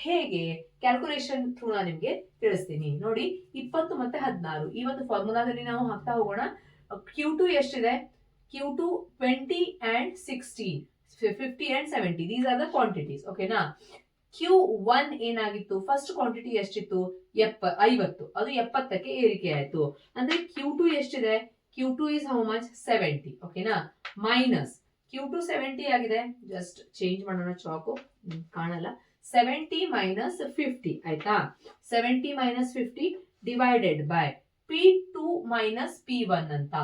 ಹೇಗೆ? Calculation through ನಾನು ನಿಮ್ಗೆ ತಿಳಿಸ್ತೀನಿ. ನೋಡಿ, ಇಪ್ಪತ್ತು ಮತ್ತೆ ಹದಿನಾರು. ಈ ಒಂದು ಫಾರ್ಮುಲಾದಲ್ಲಿ ನಾವು ಹಾಕ್ತಾ ಹೋಗೋಣ. ಕ್ಯೂ ಟು ಎಷ್ಟಿದೆ? Q two twenty and sixteen fifty and seventy these are the quantities ಓಕೆನಾ ಕ್ಯೂ ಒನ್ ಏನಾಗಿತ್ತು? ಫಸ್ಟ್ ಕ್ವಾಂಟಿಟಿ ಎಷ್ಟಿತ್ತು? ಎಪ್ಪ, ಐವತ್ತು. ಅದು ಎಪ್ಪತ್ತಕ್ಕೆ ಏರಿಕೆ ಆಯ್ತು ಅಂದ್ರೆ ಕ್ಯೂ ಟು ಎಷ್ಟಿದೆ? Q two is how much seventy ಓಕೆನಾ ಮೈನಸ್ ಕ್ಯೂ ಟು ಸೆವೆಂಟಿ ಆಗಿದೆ? ಜಸ್ಟ್ ಚೇಂಜ್ ಮಾಡೋಣ ಚಾಕು ಕಾಣಲ್ಲ. ಸೆವೆಂಟಿ ಮೈನಸ್ ಫಿಫ್ಟಿ ಆಯ್ತಾ? Seventy minus fifty divided by P two minus P one ಅಂತ.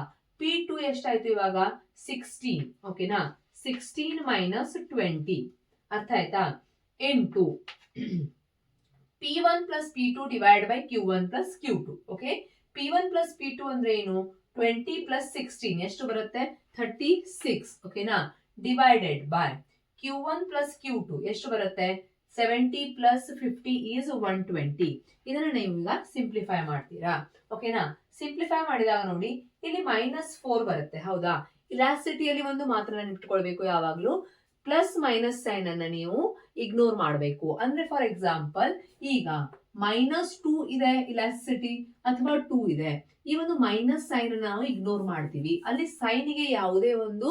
ಪಿ ಟು ಎಷ್ಟಾಯ್ತು ಇವಾಗ? ಸಿಕ್ಸ್ಟೀನ್ ಓಕೆನಾ ಸಿಕ್ಸ್ಟೀನ್ ಮೈನಸ್ ಟ್ವೆಂಟಿ ಅರ್ಥ ಆಯ್ತಾ? Divide by Q one plus Q two okay P one plus P two ಅಂದ್ರೆ ಏನು? Twenty plus sixteen ಎಷ್ಟು ಬರುತ್ತೆ? ಥರ್ಟಿ ಸಿಕ್ಸ್ ಓಕೆನಾ divided by Q one plus Q two ಎಷ್ಟು ಬರುತ್ತೆ? Seventy plus fifty is one twenty ಇದನ್ನ ನೀವು simplify ಮಾಡ್ತೀರಾ? ಓಕೆನಾ ಸಿಂಪ್ಲಿಫೈ ಮಾಡಿದಾಗ ನೋಡಿ, ಇಲ್ಲಿ ಮೈನಸ್ ಫೋರ್ ಬರುತ್ತೆ, ಹೌದಾ? ಇಲಾಸ್ಟಿಟಿಯಲ್ಲಿ ಒಂದು ಮಾತ್ರ ಇಟ್ಕೊಳ್ಬೇಕು ಯಾವಾಗಲೂ. ಪ್ಲಸ್ ಮೈನಸ್ ಸೈನ್ ಅನ್ನ ನೀವು ಇಗ್ನೋರ್ ಮಾಡಬೇಕು. ಅಂದ್ರೆ ಫಾರ್ ಎಕ್ಸಾಂಪಲ್ ಈಗ ಮೈನಸ್ ಟೂ ಇದೆ ಇಲಾಸ್ಟಿಸಿಟಿ ಅಥವಾ ಟೂ ಇದೆ. ಈ ಒಂದು ಮೈನಸ್ ಸೈನ್ ನಾವು ಇಗ್ನೋರ್ ಮಾಡ್ತೀವಿ. ಅಲ್ಲಿ ಸೈನ್ಗೆ ಯಾವುದೇ ಒಂದು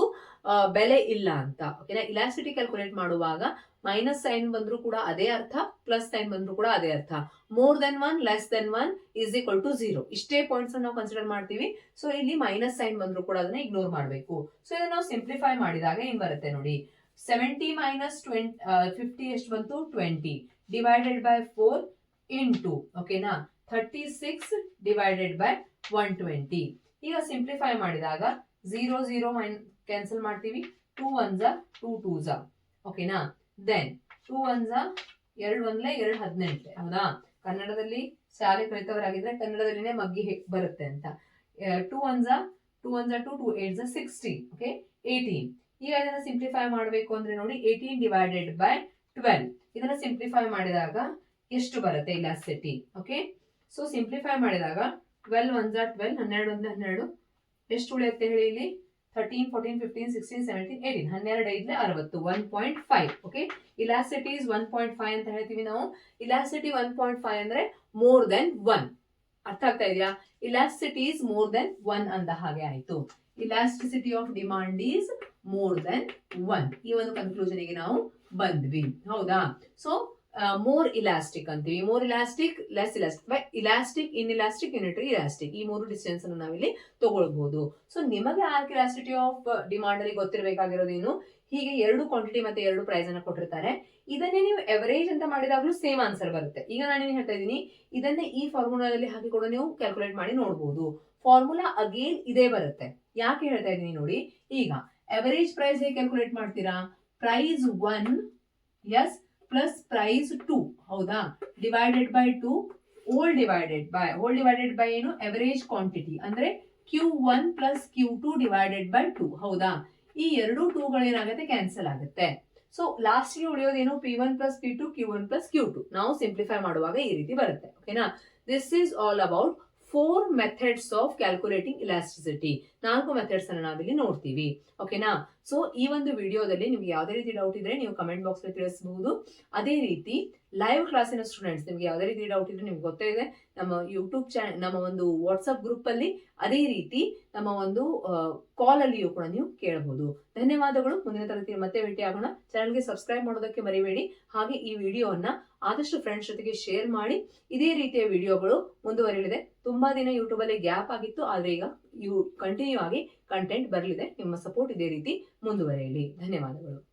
ಬೆಲೆ ಇಲ್ಲ ಅಂತ. ಓಕೆನಾ ಇಲಾಸ್ಟಿಟಿ ಕ್ಯಾಲ್ಕುಲೇಟ್ ಮಾಡುವಾಗ ಮೈನಸ್ ಸೈನ್ ಬಂದ್ರು ಕೂಡ ಅದೇ ಅರ್ಥ ಪ್ಲಸ್ ಸೈನ್ ಬಂದ್ರು ಕೂಡ ಅದೇ ಅರ್ಥ. More than one less than one is equal to zero ಇಷ್ಟೇ ಪಾಯಿಂಟ್ಸ್ ನಾವು ಕನ್ಸಿಡರ್ ಮಾಡ್ತೀವಿ. ಸೊ ಇಲ್ಲಿ ಮೈನಸ್ ಸೈನ್ ಬಂದ್ರು ಕೂಡ ಅದನ್ನ ಇಗ್ನೋರ್ ಮಾಡಬೇಕು. ಸೊ ಇದನ್ನ ನಾವು ಸಿಂಪ್ಲಿಫೈ ಮಾಡಿದಾಗ ಏನ್ ಬರುತ್ತೆ ನೋಡಿ? ಸೆವೆಂಟಿ ಮೈನಸ್ ಟ್ವೆಂಟ್ ಫಿಫ್ಟಿ ಎಷ್ಟು ಬಂತು? Twenty divided by four into ಓಕೆನಾ thirty six divided by one twenty ಈಗ ಸಿಂಪ್ಲಿಫೈ ಮಾಡಿದಾಗ ಝೀರೋ ಝೀರೋ ಮೈನ್ ಕ್ಯಾನ್ಸಲ್ ಮಾಡ್ತೀವಿ. ಟೂ ಒನ್ ಝ ಟೂ ಟೂ ಝ ಓಕೆನಾ ದೆನ್ ಟೂ ಒನ್ ಝ ಎರಡು ಒಂದ್ಲೆ ಎರಡು ಹದಿನೆಂಟು. ಹೌದಾ? ಕನ್ನಡದಲ್ಲಿ ಶಾಲೆ ಕಲಿತವರಾಗಿದ್ರೆ ಕನ್ನಡದಲ್ಲಿನೇ ಮಗ್ಗಿ ಬರುತ್ತೆ ಅಂತ. Two one ಝ two one two two eight ಝ sixteen okay eighteen ಈಗ ಇದನ್ನ ಸಿಂಪ್ಲಿಫೈ ಮಾಡಬೇಕು ಅಂದ್ರೆ ನೋಡಿ ಏಯ್ಟೀನ್ ಡಿವೈಡೆಡ್ ಬೈ ಟ್ವೆಲ್ ಇದನ್ನ ಸಿಂಪ್ಲಿಫೈ ಮಾಡಿದಾಗ ಎಷ್ಟು ಬರುತ್ತೆ ಇಲಾಸ್ಟಿಟಿ ಓಕೆ ಸೊ ಸಿಂಪ್ಲಿಫೈ ಮಾಡಿದಾಗ ಟ್ವೆಲ್ ಒನ್ ಜಾ ಟ್ವೆಲ್ ಹನ್ನೆರಡು ಒಂದು ಹನ್ನೆರಡು. ಎಷ್ಟು ಉಳಿಯುತ್ತೆ ಹೇಳಿ ಇಲ್ಲಿ? Thirteen fourteen fifteen sixteen seventeen eighteen ಹನ್ನೆರಡು ಐದ್ಲೆ ಅರವತ್ತು one point five okay elasticity is one point five ಅಂತ ಹೇಳ್ತೀವಿ ನಾವು. ಇಲಾಸಿಟಿ ಒನ್ ಪಾಯಿಂಟ್ ಫೈವ್ ಅಂದ್ರೆ ಮೋರ್ ದೆನ್ ಒನ್ ಅರ್ಥ ಆಗ್ತಾ ಇದೆಯಾ? Elasticity is more than one ಅಂದ ಹಾಗೆ ಆಯ್ತು. Elasticity of demand is more than one ಈ ಒಂದು ಕನ್ಕ್ಲೂಷನ್ಗೆ ನಾವು ಬಂದ್ವಿ. ಹೌದಾ? ಸೊ ಮೋರ್ ಇಲಾಸ್ಟಿಕ್ ಅಂತೀವಿ. More elastic less elastic by elastic inelastic unitary elastic ಈ ಮೂರು ಡಿಸ್ಟೆನ್ಸ್ ಅನ್ನು ನಾವಿಲ್ಲಿ ತಗೊಳ್ಬಹುದು ಸೊ ನಿಮಗೆ ಆರ್ಕ್ ಇಲಾಸ್ಟಿಟಿ ಆಫ್ ಡಿಮಾಂಡ್ ಅಲ್ಲಿ ಗೊತ್ತಿರಬೇಕಾಗಿರೋದೇನು ಹೀಗೆ ಎರಡು ಕ್ವಾಂಟಿಟಿ ಮತ್ತೆ ಎರಡು ಪ್ರೈಸ್ ಅನ್ನ ಕೊಟ್ಟಿರ್ತಾರೆ. ಇದನ್ನೇ ನೀವು ಎವರೇಜ್ ಅಂತ ಮಾಡಿದಾಗಲೂ ಸೇಮ್ ಆನ್ಸರ್ ಬರುತ್ತೆ. ಈಗ ನಾನು ಏನ್ ಹೇಳ್ತಾ ಇದ್ದೀನಿ, ಇದನ್ನೇ ಈ ಫಾರ್ಮುಲಾದಲ್ಲಿ ಹಾಕಿ ಕೂಡ ನೀವು ಕ್ಯಾಲ್ಕುಲೇಟ್ ಮಾಡಿ ನೋಡಬಹುದು ಫಾರ್ಮುಲಾ ಅಗೇನ್ ಇದೇ ಬರುತ್ತೆ. ಯಾಕೆ ಹೇಳ್ತಾ ಇದ್ದೀನಿ ನೋಡಿ? ಈಗ ಎವರೇಜ್ ಪ್ರೈಸ್ ಹೇಗೆ ಕ್ಯಾಲ್ಕುಲೇಟ್ ಮಾಡ್ತೀರಾ? Price one S plus price two ಹೌದಾ? Divided by two whole divided by whole divided by ಏನು? ಎವರೇಜ್ ಕ್ವಾಂಟಿಟಿ ಅಂದ್ರೆ Q one plus Q two divided by two ಹೌದಾ? ಈ ಎರಡು ಟೂಗಳು ಏನಾಗುತ್ತೆ ಕ್ಯಾನ್ಸಲ್ ಆಗುತ್ತೆ. ಸೊ ಲಾಸ್ಟ್ಗೆ ಉಳಿಯೋದೇನು P one plus P two Q one plus Q two ನಾವು ಸಿಂಪ್ಲಿಫೈ ಮಾಡುವಾಗ ಈ ರೀತಿ ಬರುತ್ತೆ. ಓಕೆನಾ this is all about four methods of calculating elasticity ನಾಲ್ಕು ಮೆಥಡ್ಸ್ ಅನ್ನು ನಾವಿಲ್ಲಿ ನೋಡ್ತೀವಿ. ಓಕೆನಾ ಸೊ ಈ ಒಂದು ವಿಡಿಯೋದಲ್ಲಿ ನಿಮ್ಗೆ ಯಾವುದೇ ರೀತಿ ಡೌಟ್ ಇದ್ರೆ ನೀವು ಕಮೆಂಟ್ ಬಾಕ್ಸ್ ಅಲ್ಲಿ ತಿಳಿಸಬಹುದು ಅದೇ ರೀತಿ ಲೈವ್ ಕ್ಲಾಸಿನ ಸ್ಟೂಡೆಂಟ್ಸ್ ನಿಮ್ಗೆ ಯಾವುದೇ ರೀತಿ ಡೌಟ್ ಇದ್ರೆ ನಿಮ್ಗೆ ಗೊತ್ತೇ ಇದೆ. ನಮ್ಮ ಯೂಟ್ಯೂಬ್ ಚಾನಲ್ ನಮ್ಮ ಒಂದು ವಾಟ್ಸಪ್ ಗ್ರೂಪ್ ಅಲ್ಲಿ ಅದೇ ರೀತಿ ನಮ್ಮ ಒಂದು ಕಾಲ್ ಅಲ್ಲಿಯೂ ಕೂಡ ನೀವು ಕೇಳಬಹುದು ಧನ್ಯವಾದಗಳು. ಮುಂದಿನ ತರಗತಿ ಮತ್ತೆ ಭೇಟಿ ಆಗೋಣ ಚಾನಲ್ಗೆ ಸಬ್ಸ್ಕ್ರೈಬ್ ಮಾಡೋದಕ್ಕೆ ಮರಿಬೇಡಿ. ಹಾಗೆ ಈ ವಿಡಿಯೋವನ್ನ ಆದಷ್ಟು ಫ್ರೆಂಡ್ಸ್ ಜೊತೆಗೆ ಶೇರ್ ಮಾಡಿ ಇದೇ ರೀತಿಯ ವಿಡಿಯೋಗಳು ಮುಂದುವರಿಯಲಿದೆ. ತುಂಬಾ ದಿನ ಯೂಟ್ಯೂಬ್ ಅಲ್ಲಿ ಗ್ಯಾಪ್ ಆಗಿತ್ತು, ಆದ್ರೆ ಈಗ ಯು ಕಂಟಿನ್ಯೂ ಆಗಿ ಕಂಟೆಂಟ್ ಬರಲಿದೆ. ನಿಮ್ಮ ಸಪೋರ್ಟ್ ಇದೇ ರೀತಿ ಮುಂದುವರಿಯಲಿ. ಧನ್ಯವಾದಗಳು.